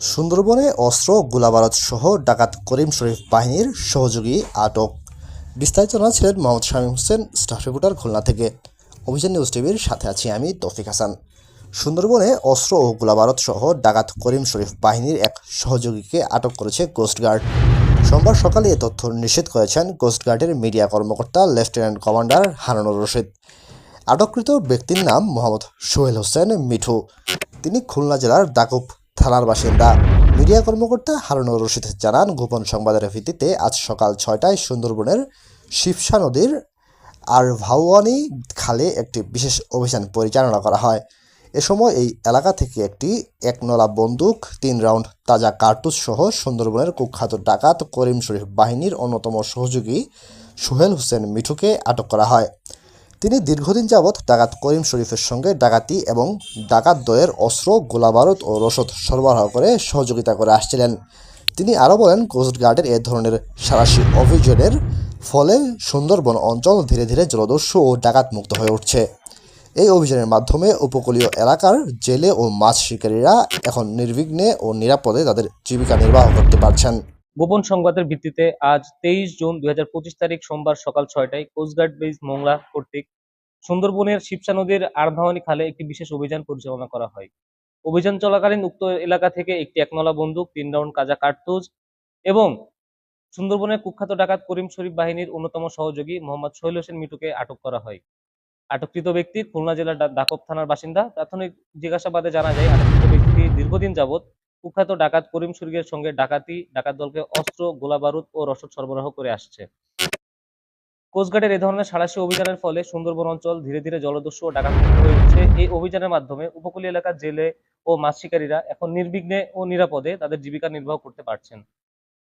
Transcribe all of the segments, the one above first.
সুন্দরবনে অস্ত্র, গোলাবারুদ সহ ডাকাত করিম শরীফ বাহিনীর সহযোগী আটক। বিস্তারিত জানাচ্ছিলেন মোহাম্মদ শামীম হোসেন, স্টাফ রিপোর্টার খুলনা থেকে। অভিযান নিউজ টিভির সাথে আছি আমি তৌফিক হাসান। সুন্দরবনে অস্ত্র ও গোলাবারুদ সহ ডাকাত করিম শরীফ বাহিনীর এক সহযোগীকে আটক করেছে কোস্টগার্ড সোমবার সকালে এ তথ্য নিষেধ করেছেন কোস্টগার্ডের মিডিয়া কর্মকর্তা, লেফটেন্যান্ট কমান্ডার হারানুর রশিদ। আটককৃত ব্যক্তির নাম মোহাম্মদ সোহেল হোসেন মিঠু। তিনি খুলনা জেলার দাকুব থানার বাসিন্দা মিডিয়া কর্মকর্তা হারুনুর রশিদ জানান, গোপন সংবাদের ভিত্তিতে আজ সকাল ছয়টায় সুন্দরবনের শিবসা নদীর আর ভাওয়ানি খালে একটি বিশেষ অভিযান পরিচালনা করা হয়। এ সময় এই এলাকা থেকে একটি একনলা বন্দুক, তিন রাউন্ড তাজা কার্তুজ সহ সুন্দরবনের কুখ্যাত ডাকাত করিম শরীফ বাহিনীর অন্যতম সহযোগী সোহেল হোসেন মিঠুকে আটক করা হয়। তিনি দীর্ঘদিন যাবৎ ডাকাত করিম শরীফের সঙ্গে ডাকাতি এবং ডাকাত দয়ের অস্ত্র, গোলাবারুদ ও রসদ সরবরাহ করে সহযোগিতা করে আসছিলেন। তিনি আরও বলেন কোস্টগার্ডের এ ধরনের সারাশি অভিযানের ফলে সুন্দরবন অঞ্চল ধীরে ধীরে জলদস্যু ও ডাকাত মুক্ত হয়ে উঠছে। এই অভিযানের মাধ্যমে উপকূলীয় এলাকার জেলে ও মাছ শিকারীরা এখন নির্বিঘ্নে ও নিরাপদে তাদের জীবিকা নির্বাহ করতে পারছেন। গোপন সংবাদের ভিত্তিতে আজ তেইশ জুন দুই হাজার পঁচিশ তারিখ সোমবার সকাল ছয়টায় কোস্টগার্ড বেস মোংলা কর্তৃক সুন্দরবনের শিবসা নদীর আরভাওয়ানি খালে একটি বিশেষ অভিযান পরিচালনা করা হয়। অভিযান চলাকালীন উক্ত এলাকা থেকে একটি একনলা বন্দুক, তিন রাউন্ড কাজা কার্তুজ এবং সুন্দরবনের কুখ্যাত ডাকাত করিম শরীফ বাহিনীর অন্যতম সহযোগী মোহাম্মদ সোহেল হোসেন মিটুকে আটক করা হয়। আটককৃত ব্যক্তি খুলনা জেলার ডা- দাকব থানার বাসিন্দা। প্রাথমিক জিজ্ঞাসাবাদে জানা যায়, আটককৃত ব্যক্তি দীর্ঘদিন যাবৎ কুখ্যাত ডাকাত করিম শরীফের সঙ্গে ডাকাতি, ডাকাত দলকে অস্ত্র, গোলাবারুদ ও রসদ সরবরাহ করে আসছে। কোস্টগার্ডের এই ধরনের সাঁড়াশি অভিযানের ফলে সুন্দরবন অঞ্চল ধীরে ধীরে জলদস্যু ও ডাকাত হয়ে উঠছে। এই অভিযানের মাধ্যমে উপকূলীয় এলাকার জেলে ও মাছ শিকারীরা এখন নির্বিঘ্নে ও নিরাপদে তাদের জীবিকা নির্বাহ করতে পারছেন।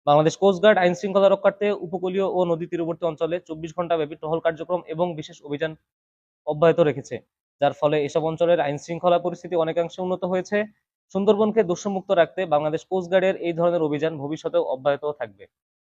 বাংলাদেশ কোস্টগার্ড আইন শৃঙ্খলা রক্ষার্থে উপকূলীয় ও নদী তীরবর্তী অঞ্চলে চব্বিশ ঘণ্টা ব্যাপী টহল কার্যক্রম এবং বিশেষ অভিযান অব্যাহত রেখেছে। যার ফলে এসব অঞ্চলের আইন শৃঙ্খলা পরিস্থিতি অনেকাংশে উন্নত হয়েছে। সুন্দরবনকে দোষমুক্ত রাখতে বাংলাদেশ কোস্টগার্ডের এই ধরনের অভিযান ভবিষ্যতেও অব্যাহত থাকবে।